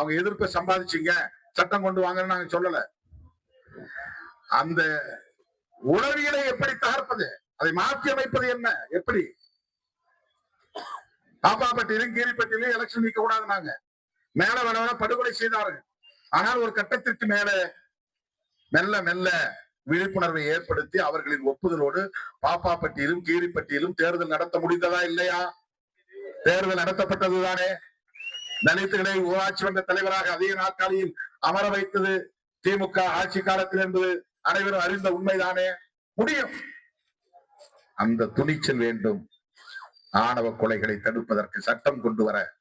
அவங்க எதிர்ப்பை சம்பாதிச்சீங்க. சட்டம் கொண்டு வாங்கன்னு நாங்க சொல்லல. அந்த உளவியலை எப்படி தகர்ப்பது? அதை மாற்றி அமைப்பது என்ன? எப்படி? பாப்பாப்பட்டியிலும் கீரிப்பட்டியிலும் எலெக்ஷன் நிக்க கூடாது நாங்க. மேல வேணவன படுகொலை செய்தார்கள். ஆனால் ஒரு கட்டத்திற்கு மேல மெல்ல மெல்ல விழிப்புணர்வை ஏற்படுத்தி அவர்களின் ஒப்புதலோடு பாப்பாப்பட்டியிலும் கீரிப்பட்டியிலும் தேர்தல் நடத்த முடிந்ததா இல்லையா? தேர்தல் நடத்தப்பட்டதுதானே? தலித்துகளை ஊராட்சி மன்ற தலைவராக அதிக நாட்காலியில் அமர வைத்தது திமுக ஆட்சி காலத்தில் என்பது அனைவரும் அறிந்த உண்மைதானே? முடியும். அந்த துணிச்சல் வேண்டும். ஆணவ கொலைகளை தடுப்பதற்கு சட்டம் கொண்டு வர.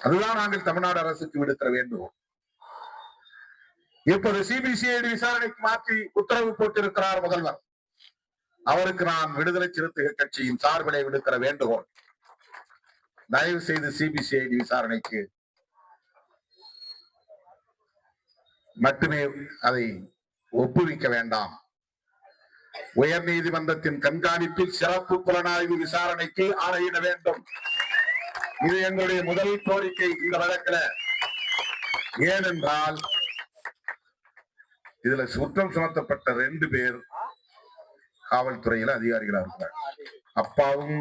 அதுதான் நாங்கள் தமிழ்நாடு அரசுக்கு விடுத்தர வேண்டும். இப்போது சிபிசிஐடி விசாரணைக்கு மாற்றி உத்தரவு போட்டிருக்கிறார் முதல்வர். அவருக்கு நான் விடுதலை சிறுத்தைகள் கட்சியின் சார்பிலே விடுக்கிற வேண்டுகோள். தயவு செய்து சிபிசிஐடி விசாரணைக்கு மட்டுமே அதை ஒப்புவிக்க வேண்டாம். உயர் நீதிமன்றத்தின் கண்காணிப்பில் சிறப்பு புலனாய்வு விசாரணைக்கு ஆணையிட வேண்டும். இது எங்களுடைய முதல் கோரிக்கை இந்த வழக்கில். ஏனென்றால் இதுல குற்றம் சுமத்தப்பட்ட ரெண்டு பேர் காவல்துறையில அதிகாரிகளா இருக்கிறார் அப்பாவும்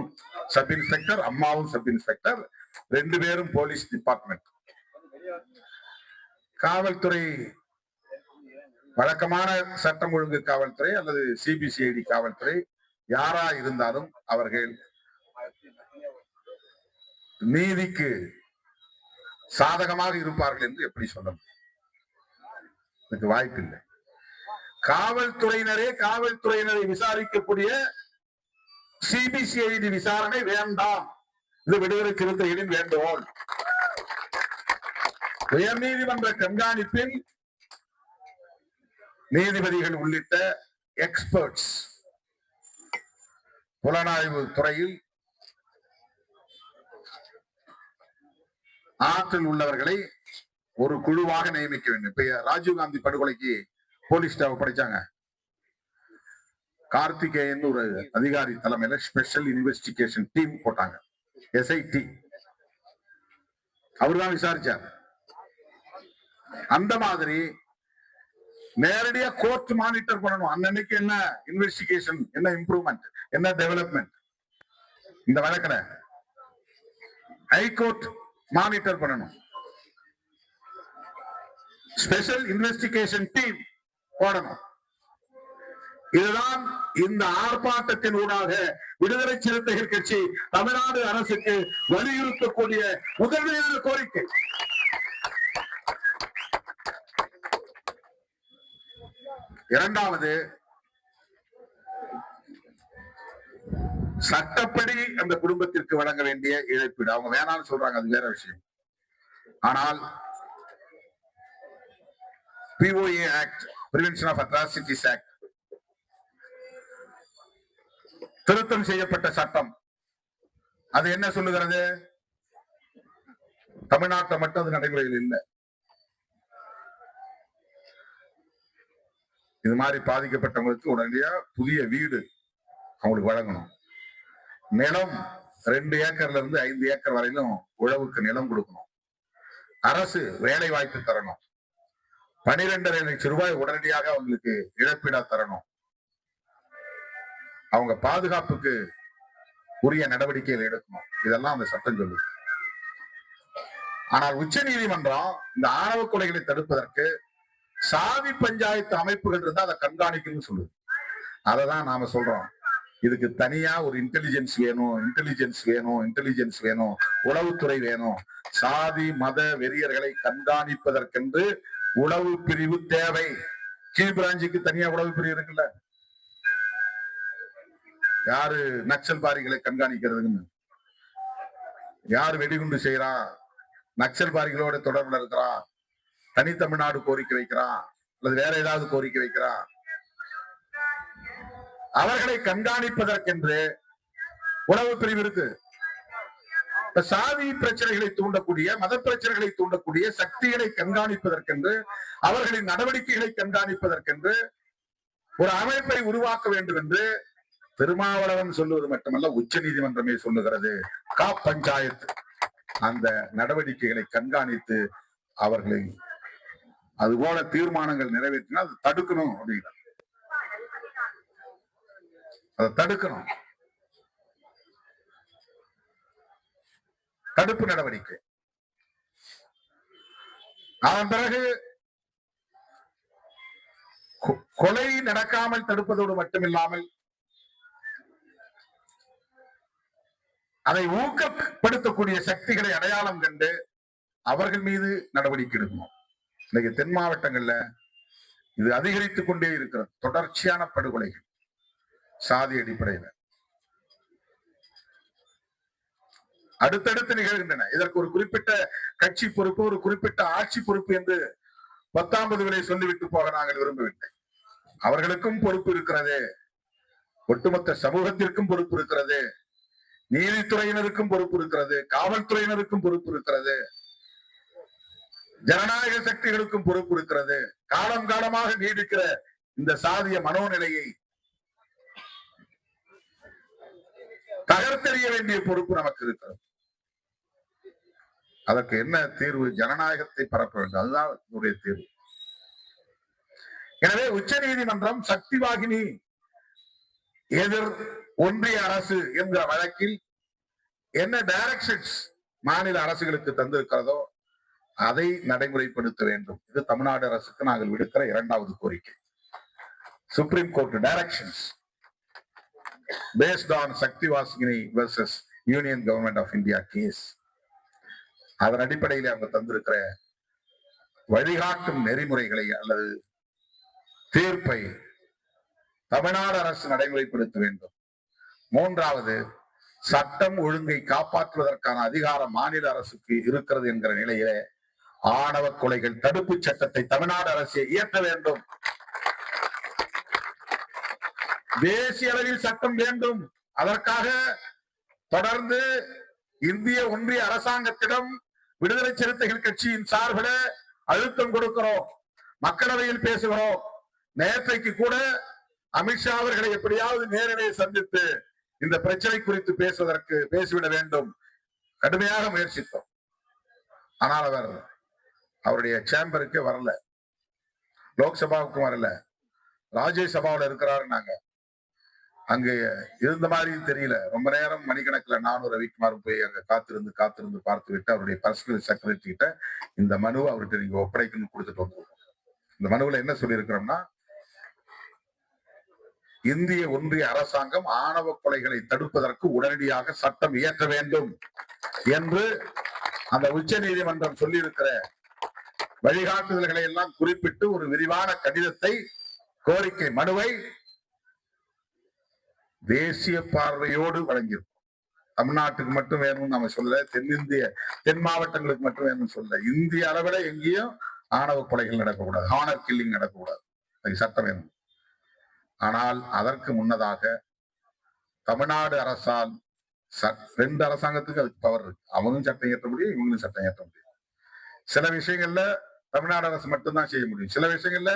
சப் இன்ஸ்பெக்டர் அம்மாவும் சப் இன்ஸ்பெக்டர் ரெண்டு பேரும் போலீஸ் டிபார்ட்மெண்ட் காவல்துறை வழக்கமான சட்டம் ஒழுங்கு காவல்துறை அல்லது சிபிசிஐடி காவல்துறை யாரா இருந்தாலும் அவர்கள் நீதிக்கு சாதகமாக இருப்பார்கள் என்று எப்படி சொல்ல முடியும்? வாய்ப்பில்லை. காவல்துறையினரே காவல்துறையினரை விசாரிக்கக்கூடிய சிபிசிஐடி விசாரணை வேண்டாம். இது விடுதலை சிறுத்தைகளின் வேண்டுகோள். உயர்நீதிமன்ற கண்காணிப்பில் நீதிபதிகள் உள்ளிட்ட எக்ஸ்பர்ட்ஸ் புலனாய்வு துறையில் ஆற்றல் உள்ளவர்களை ஒரு குழுவாக நியமிக்க வேண்டும். இப்ப ராஜீவ்காந்தி படுகொலைக்கு போலீஸ் ஸ்டாஃப் படிச்சாங்க. கார்த்திகேயன் ஒரு அதிகாரி தலைமையில ஸ்பெஷல் இன்வெஸ்டிகேஷன் டீம் போட்டாங்க. எஸ்ஐடி அவர்தான் விசாரிச்சார். அந்த மாதிரி நேரடியா கோர்ட் மானிட்டர் பண்ணணும். அன்னன்னைக்கு என்ன இன்வெஸ்டிகேஷன் என்ன இம்ப்ரூவ்மெண்ட் என்ன டெவலப்மெண்ட் இந்த வழக்கில் ஹைகோர்ட் மானிட்டர் பண்ணணும். ஸ்பெஷல் இன்வெஸ்டிகேஷன் டீம் போடணும். இதுதான் இந்த ஆர்ப்பாட்டத்தின் ஊடாக விடுதலை சிறுத்தைகள் கட்சி தமிழ்நாடு அரசுக்கு வலியுறுத்தக்கூடிய முதன்மையான கோரிக்கை. இரண்டாவது சட்டப்படி அந்த குடும்பத்திற்கு வழங்க வேண்டிய இழப்பீடு. அவங்க வேணாம்னு சொல்றாங்க அது வேற விஷயம். ஆனால் POA act prevention of atrocities act திருத்தம் செய்யப்பட்ட சட்டம். அது என்ன சொல்லுகிறது? தமிழ்நாட்டில் மட்டும் அது நடைமுறையில் இல்லை. இது மாதிரி பாதிக்கப்பட்டவங்களுக்கு உடனடியா புதிய வீடு அவங்களுக்கு வழங்கணும். நிலம் ரெண்டு ஏக்கர்ல இருந்து ஐந்து ஏக்கர் வரையிலும் உழவுக்கு நிலம் கொடுக்கணும். அரசு வேலை வாய்ப்பு தரணும். பனிரெண்டரை லட்சம் ரூபாய் உடனடியாக அவங்களுக்கு இழப்பீடா தரணும். அவங்க பாதுகாப்புக்கு உரிய நடவடிக்கைகள் எடுக்கணும். இதெல்லாம் அந்த சட்டம் சொல்லுது. ஆனால் உச்ச நீதிமன்றம் இந்த ஆணவ கொலைகளை தடுப்பதற்கு சாதி பஞ்சாயத்து அமைப்புகள் இருந்தா அதை கண்காணிக்கணும்னு சொல்லுது. அததான் நாம சொல்றோம். இதுக்கு தனியா ஒரு இன்டெலிஜென்ஸ் வேணும் இன்டெலிஜென்ஸ் வேணும் இன்டெலிஜென்ஸ் வேணும் உளவுத்துறை வேணும். சாதி மத வெறியர்களை கண்காணிப்பதற்கென்று உளவு பிரிவு தேவை. கீழ் பிராஞ்சுக்கு தனியா உளவு பிரிவு இருக்குல்ல. யாரு நக்சல் பாரிகளை கண்காணிக்கிறதுன்னு? யார் வெடிகுண்டு செய்யறான் நக்சல் பாரிகளோட தொடர்புல இருக்கிறான் தனித்தமிழ்நாடு கோரிக்கை வைக்கிறான் அல்லது வேற ஏதாவது கோரிக்கை வைக்கிறான் அவர்களை கண்காணிப்பதற்கென்று உளவு பிரிவு இருக்கு. சாதி பிரச்சனைகளை தூண்டக்கூடிய மத பிரச்சனைகளை தூண்டக்கூடிய சக்திகளை கண்காணிப்பதற்கென்று அவர்களின் நடவடிக்கைகளை கண்காணிப்பதற்கென்று ஒரு அமைப்பை உருவாக்க வேண்டும் என்று திருமாவளவன் சொல்லுவது மட்டுமல்ல உச்ச நீதிமன்றமே சொல்லுகிறது. கா பஞ்சாயத்து. அந்த நடவடிக்கைகளை கண்காணித்து அவர்களை அதுபோல தீர்மானங்கள் நிறைவேற்றினா அதை தடுக்கணும் அப்படிங்கிறார். அதை தடுக்கணும். தடுப்பு நடவடிக்கை. அதன் பிறகு கொலை நடக்காமல் தடுப்பதோடு மட்டுமில்லாமல் அதை ஊக்கப்படுத்தக்கூடிய சக்திகளை அடையாளம் கண்டு அவர்கள் மீது நடவடிக்கை எடுக்கணும். இன்னைக்கு தென் மாவட்டங்கள்ல இது அதிகரித்துக் கொண்டே இருக்கிறது. தொடர்ச்சியான படுகொலைகள் சாதி அடிப்படையில. அடுத்தடுத்து நிகழ்கின்றன. இதற்கு ஒரு குறிப்பிட்ட கட்சி பொறுப்பு ஒரு குறிப்பிட்ட ஆட்சி பொறுப்பு என்று பத்தாம்பதுகளை சொல்லிவிட்டு போக நாங்கள் விரும்பவில்லை. அவர்களுக்கும் பொறுப்பு இருக்கிறது. ஒட்டுமொத்த சமூகத்திற்கும் பொறுப்பு இருக்கிறது. நீதித்துறையினருக்கும் பொறுப்பு இருக்கிறது காவல்துறையினருக்கும் பொறுப்பு இருக்கிறது ஜனநாயக சக்திகளுக்கும் பொறுப்பு இருக்கிறது. காலம் காலமாக நீடிக்கிற இந்த சாதிய மனோநிலையை தகர்த்தெறிய வேண்டிய பொறுப்பு நமக்கு இருக்கிறது. அதற்கு என்ன தீர்வு? ஜனநாயகத்தை பரப்ப வேண்டும். அதுதான் என்னுடைய தீர்வு. எனவே உச்ச நீதிமன்றம் சக்தி வாகினி எதிர் ஒன்றிய அரசு என்கிற வழக்கில் என்ன டைரக்ஷன்ஸ் மாநில அரசுகளுக்கு தந்திருக்கிறதோ அதை நடைமுறைப்படுத்த வேண்டும். இது தமிழ்நாடு அரசுக்கு நாங்கள் விடுக்கிற இரண்டாவது கோரிக்கை. Supreme court directions based on Shakti Vahini versus union government of India case அதன் அடிப்படையில் அவங்க தந்திருக்கிற வழிகாட்டும் நெறிமுறைகளை அல்லது தீர்ப்பை தமிழ்நாடு அரசு நடைமுறைப்படுத்த வேண்டும். மூன்றாவது சட்டம் ஒழுங்கை காப்பாற்றுவதற்கான அதிகாரம் மாநில அரசுக்கு இருக்கிறது என்கிற நிலையிலே ஆணவ கொலைகள் தடுப்பு சட்டத்தை தமிழ்நாடு அரசு இயற்ற வேண்டும். தேசிய அளவில் சட்டம் வேண்டும். அதற்காக தொடர்ந்து இந்திய ஒன்றிய அரசாங்கத்திடம் விடுதலை சிறுத்தைகள் கட்சியின் சார்பில் அழுத்தம் கொடுக்கிறோம். மக்களவையில் பேசுகிறோம். நேற்றைக்கு கூட அமித்ஷா அவர்களை எப்படியாவது நேரிலே சந்தித்து இந்த பிரச்சனை குறித்து பேசுவதற்கு பேசிவிட வேண்டும். கடுமையாக முயற்சித்தோம். ஆனால் அவர் அவருடைய சேம்பருக்கு வரல. லோக்சபாவுக்கும் வரல. ராஜ்யசபாவில் இருக்கிறாரு நாங்க. அங்க இருந்த மாதிரியும் தெரியல. ரொம்ப நேரம் மணிக்கணக்கில் நானும் ரவிக்குமாரும் போய் அங்க காத்திருந்து காத்திருந்து பார்த்து விட்டு அவருடைய பர்சனல் செக்ரட்டரி கிட்ட இந்த மனுவை அவர்கிட்ட நீங்க ஒப்படைக்கணும்னு கொடுத்துட்டு வந்துருக்கோம். இந்த மனுவில் என்ன சொல்லியிருக்கிறோம்னா இந்திய ஒன்றிய அரசாங்கம் ஆணவ கொலைகளை தடுப்பதற்கு உடனடியாக சட்டம் இயற்ற வேண்டும் என்று அந்த உச்ச நீதிமன்றம் சொல்லியிருக்கிற வழிகாட்டுதல்களை எல்லாம் குறிப்பிட்டு ஒரு விரிவான கடிதத்தை கோரிக்கை மனுவை தேசிய பார்வையோடு வழங்கியிருக்கோம். தமிழ்நாட்டுக்கு மட்டும் வேணும்னு நம்ம சொல்ல தென்னிந்திய தென் மாவட்டங்களுக்கு மட்டும் வேணும்னு சொல்ல இந்திய அளவில் எங்கேயும் ஆணவ கொலைகள் நடக்கக்கூடாது ஹானர் கில்லிங் நடக்கக்கூடாது. அதுக்கு சட்டம் வேணும். ஆனால் அதற்கு முன்னதாக தமிழ்நாடு அரசால் ரெண்டு அரசாங்கத்துக்கு அதுக்கு பவர் இருக்கு. அவங்களும் சட்டம் ஏற்ற முடியும் இவங்களும் சட்டம் ஏற்ற முடியும். சில விஷயங்கள்ல தமிழ்நாடு அரசு மட்டும்தான் செய்ய முடியும். சில விஷயங்கள்ல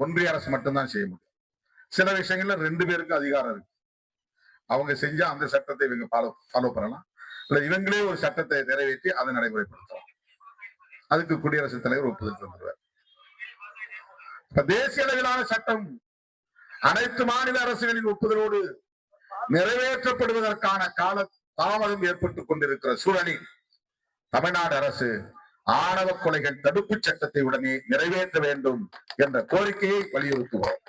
ஒன்றிய அரசு மட்டும்தான் செய்ய முடியும். சில விஷயங்கள்ல ரெண்டு பேருக்கும் அதிகாரம் இருக்கு. அவங்க செஞ்சா அந்த சட்டத்தை இவங்க ஃபாலோ ஃபாலோ பண்ணலாம். இல்ல இவங்களே ஒரு சட்டத்தை நிறைவேற்றி அதை நடைமுறைப்படுத்தலாம். அதுக்கு குடியரசுத் தலைவர் ஒப்புதல் தந்துடுவார். இப்ப தேசிய அளவிலான சட்டம் அனைத்து மாநில அரசுகளின் ஒப்புதலோடு நிறைவேற்றப்படுவதற்கான கால தாமதம் ஏற்பட்டுக் கொண்டிருக்கிற சூழலில் தமிழ்நாடு அரசு ஆணவ கொலைகள் தடுப்பு சட்டத்தை உடனே நிறைவேற்ற வேண்டும் என்ற கோரிக்கையை வலியுறுத்துவோம்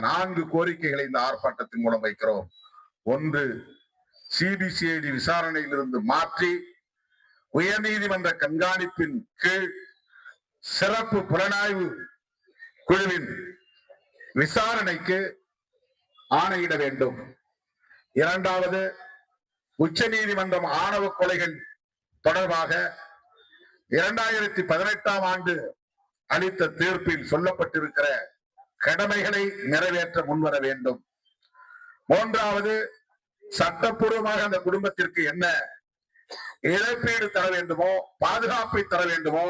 நான்கு கோரிக்கைகளை இந்த ஆர்ப்பாட்டத்தின் மூலம் வைக்கிறோம். ஒன்று சிபிசிஐடி விசாரணையிலிருந்து மாற்றி உயர்நீதிமன்ற கண்காணிப்பின் கீழ் சிறப்பு புலனாய்வு குழுவின் விசாரணைக்கு ஆணையிட வேண்டும். இரண்டாவது உச்ச நீதிமன்றம் ஆணவ கொலைகள் தொடர்பாக இரண்டாயிரத்தி பதினெட்டாம் ஆண்டு அளித்த தீர்ப்பில் சொல்லப்பட்டிருக்கிற கடமைகளை நிறைவேற்ற முன்வர வேண்டும். மூன்றாவது சட்டப்பூர்வமாக அந்த குடும்பத்திற்கு என்ன இழப்பீடு தர வேண்டுமோ பாதுகாப்பை தர வேண்டுமோ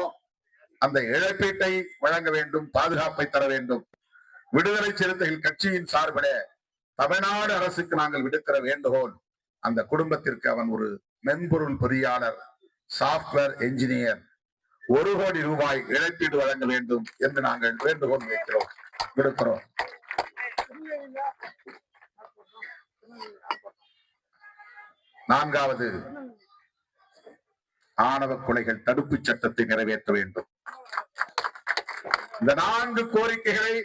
அந்த இழப்பீட்டை வழங்க வேண்டும் பாதுகாப்பை தர வேண்டும். விடுதலை சிறுத்தைகள் கட்சியின் சார்பில் தமிழ்நாடு அரசுக்கு நாங்கள் விடுக்கிற வேண்டுகோள் அந்த குடும்பத்திற்கு அவன் ஒரு மென்பொருள் பொறியாளர் சாப்ட்வேர் என்ஜினியர் ஒரு கோடி ரூபாய் இழப்பீடு வழங்க வேண்டும் என்று நாங்கள் வேண்டுகோள் வைக்கிறோம் விடுக்கிறோம். நான்காவது ஆணவ கொலைகள் தடுப்பு சட்டத்தை நிறைவேற்ற வேண்டும். இந்த நான்கு கோரிக்கைகளை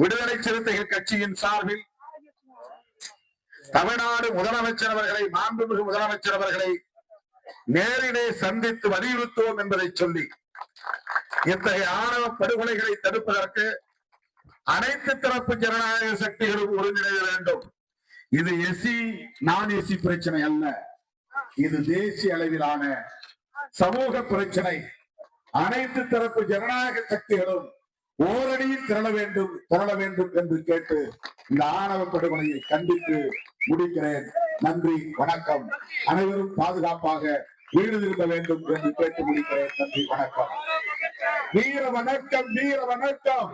விடுதலை சிறுத்தைகள் கட்சியின் சார்பில் தமிழ்நாடு முதலமைச்சர் அவர்களை மாண்புமிகு முதலமைச்சர் அவர்களை நேரிலே சந்தித்து வலியுறுத்துவோம் என்பதை சொல்லி இத்தகைய ஆணவ படுகொலைகளை தடுப்பதற்கு அனைத்து தரப்பு ஜனநாயக சக்திகளும் ஒருங்கிணைய வேண்டும். இது எஸ்சி நான் எஸ்சி பிரச்சனை அல்ல. இது தேசிய அளவிலான சமூக பிரச்சனை. அனைத்து தரப்பு ஜனநாயக சக்திகளும் ஓரடியில் திரள வேண்டும் திரள வேண்டும் என்று கேட்டு இந்த ஆணவ படுகொலையை கண்டித்து முடிக்கிறேன். நன்றி வணக்கம். அனைவரும் பாதுகாப்பாக வீடு திரும்ப வேண்டும் என்று கேட்டு முடிக்கிறேன். நன்றி வணக்கம். வீர வணக்கம் வீர வணக்கம்.